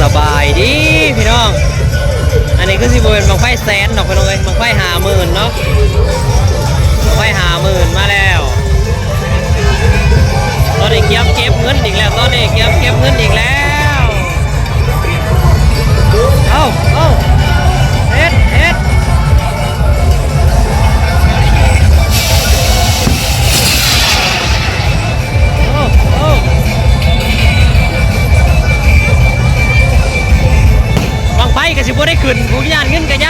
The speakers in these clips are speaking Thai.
สบายดีพี่น้อง อันนี้คือสิบเป็นบังไฟแสนดอกไปลงเลยบังไฟหาหมื่นเนาะบังไฟหาหมื่นมาแล้วตอนนี้เก็บเก็บเงินอีกแล้วตอนนี้เก็บเก็บเงินอีกแล้ว เอ้าเอ้า นกูย่านเงินก็ยากเดี๋ยว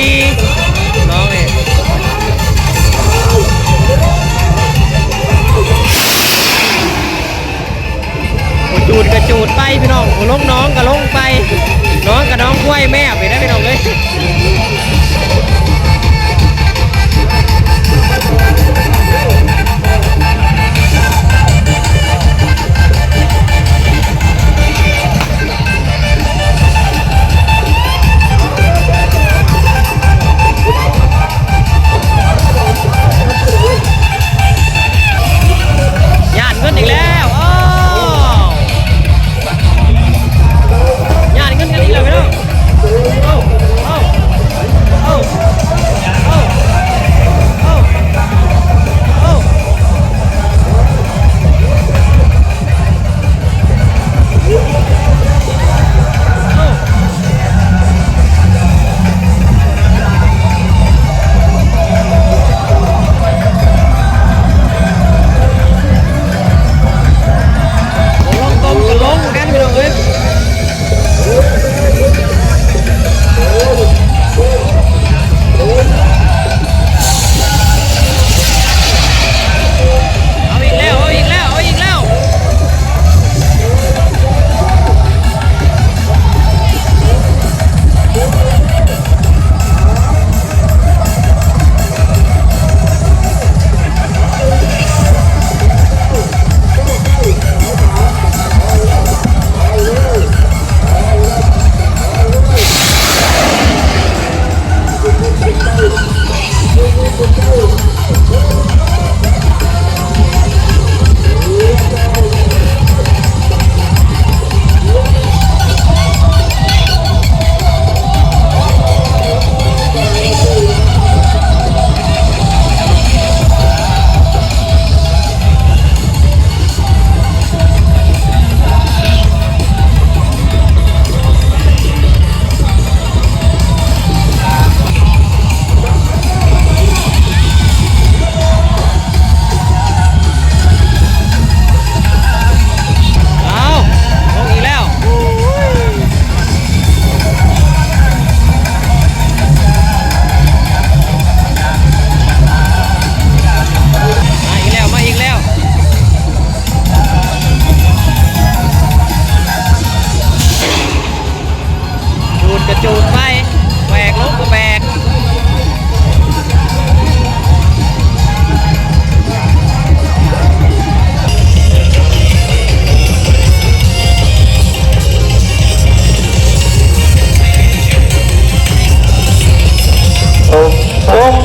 ม่บทุกปีน้องนี่จูดกระจูดไปพี่น้องลงน้องกระลงไป น้องกับน้องกล้วยแม่ไปได้พี่น้องเลย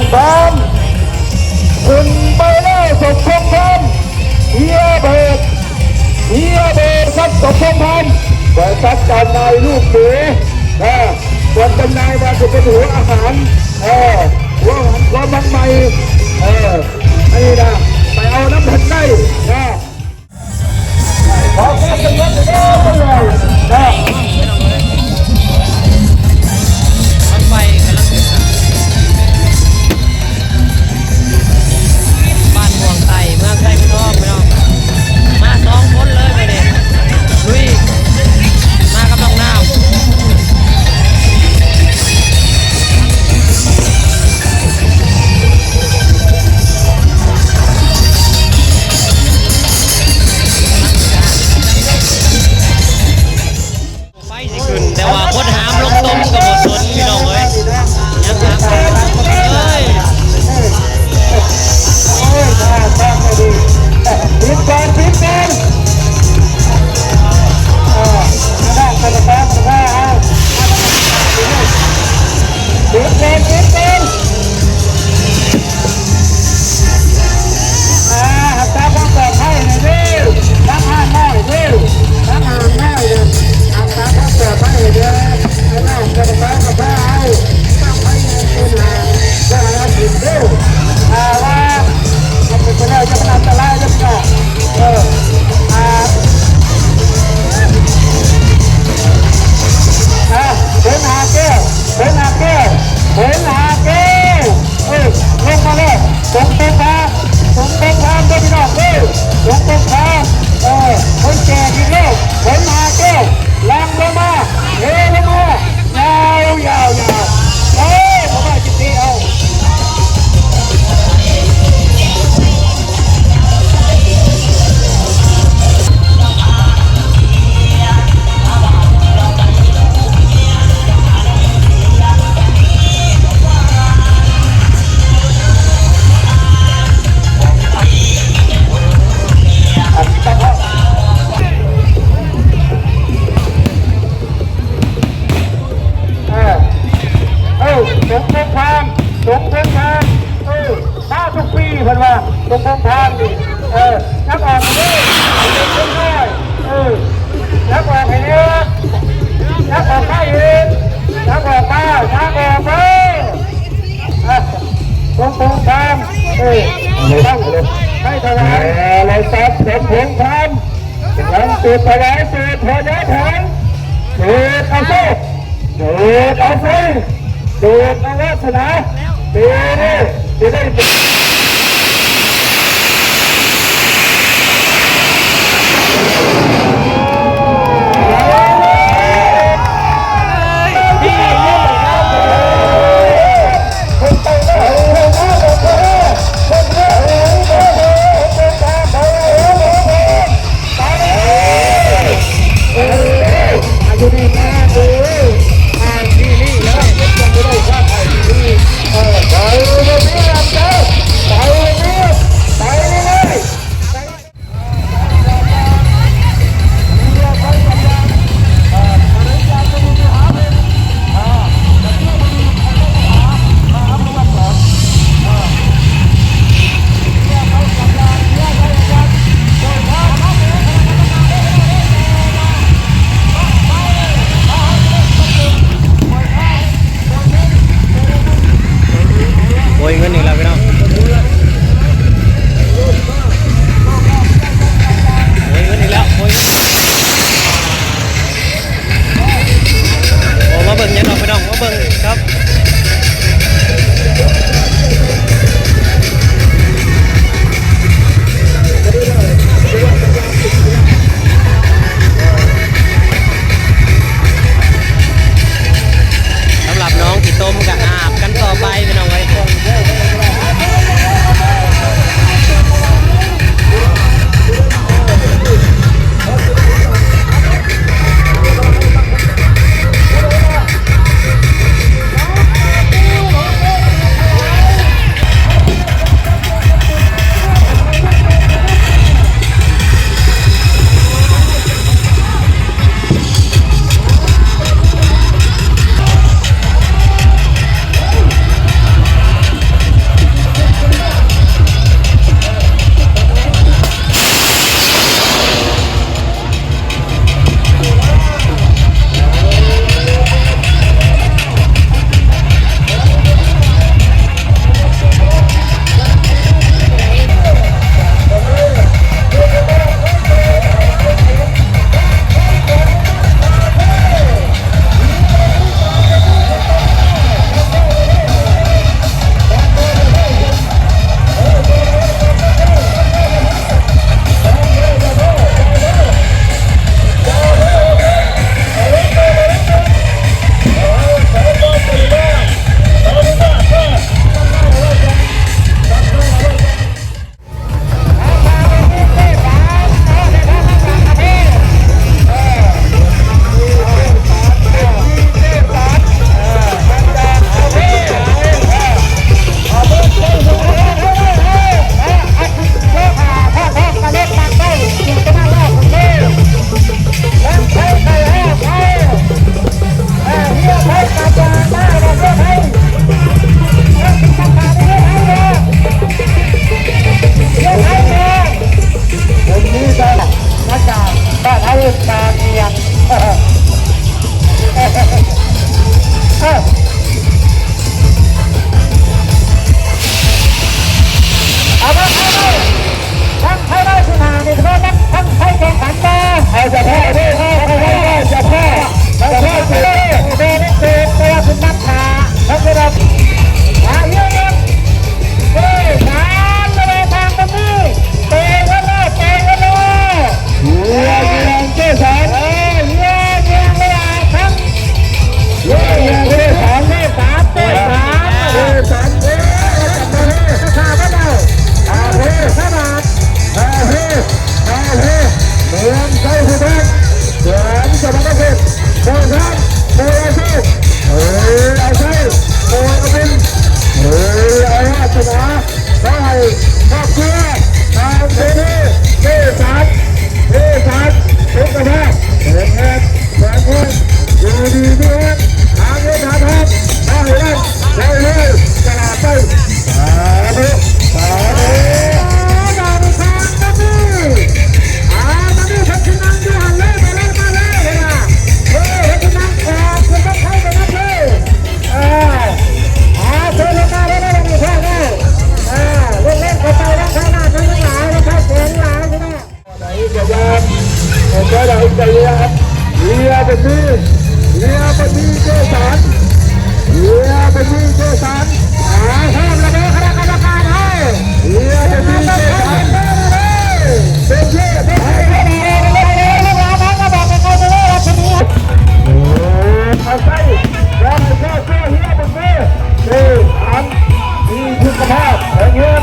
พงษ์พร้อมคุณไปเล่สมพงษ์พร้อมเฮียเบิกเฮียเบิกครับสมพงษ์พร้อมบริษัทจำหน่ายลูกเสือนะส่วนจำหน่ายมาจะเป็นหัวอาหารเออหัวอาหารความมันใหม่เอออันนี้นะไปเอาน้ำเผ็ดได้นะขอแค่เป็นรถเดียวไปเลยนะ That. สองสี่เกิดมาแล้วชนะปีนี้จะได้เป็อยู่ดี กับเรือครับ เรือเป็นที่เรือเป็นที่เจสันเรือเป็นที่เจสันหาห้ามระเบิดคณะกรรมการให้เรือเป็นที่เจสันเป็นที่เป็นที่เอาใจแล้วมันก็เสื้อเฮียบนเสื้อเออสามมีคุณภาพอย่างเงี้ย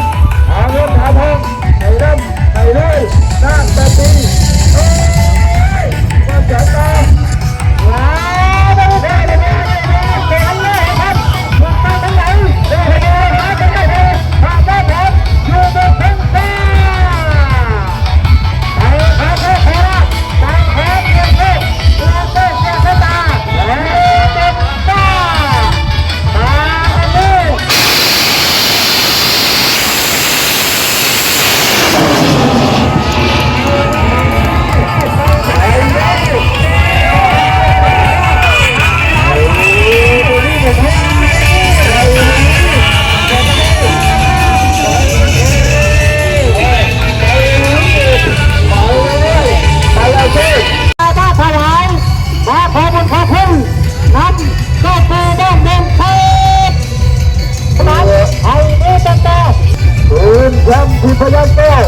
ทีมพยัคฆ์แก้ว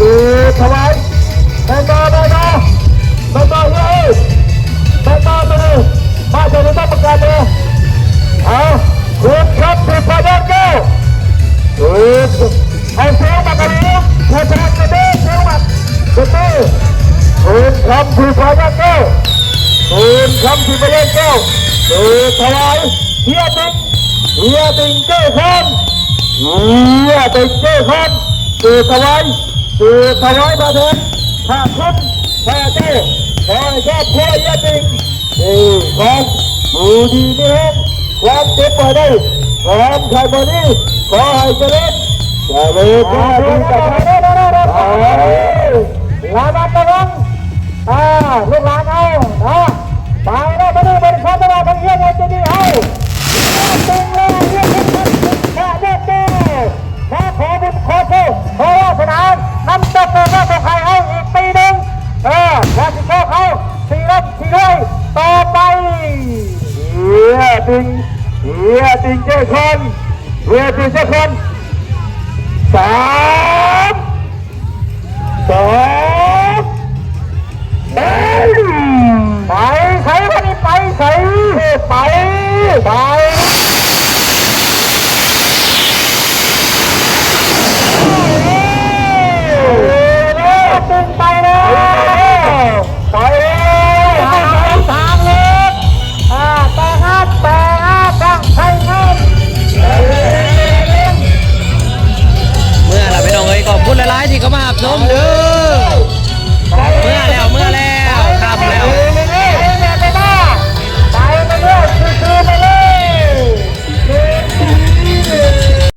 ดูถวายแบงมาแบงมาแบงมาเลยแบงมาไปเลยมาเจอต้องประกาศเลยเอาคุณครับทีมพยัคฆ์แก้วดูเอาเสียงมากันเลยผู้ชนะจะได้เสียงมาจะได้คุณครับทีมพยัคฆ์แก้วคุณครับทีมพยัคฆ์แก้วดูถวายเฮียติงเฮียติงเจ้าคนเฮียติงเจ้าคน สื่อถวายสื่อถวายพระเถรข้าคุณพระเจ้าขอให้ครอบครัวเฮียติงเอ้ของดูดีนี่เองความเจ็บปวดได้ความใครบดีขอให้เจริญเจริญก็ดีกับพระลาบัตระวังอ่าลูกหลานเอานะไปแล้วไปดูบริษัทตลาดทางเยี่ยมจะดีเอา ติงเจ้าคนเฮียติงเจ้าคนสามสองไปไปใส่วันนี้ไปใส่ไปไป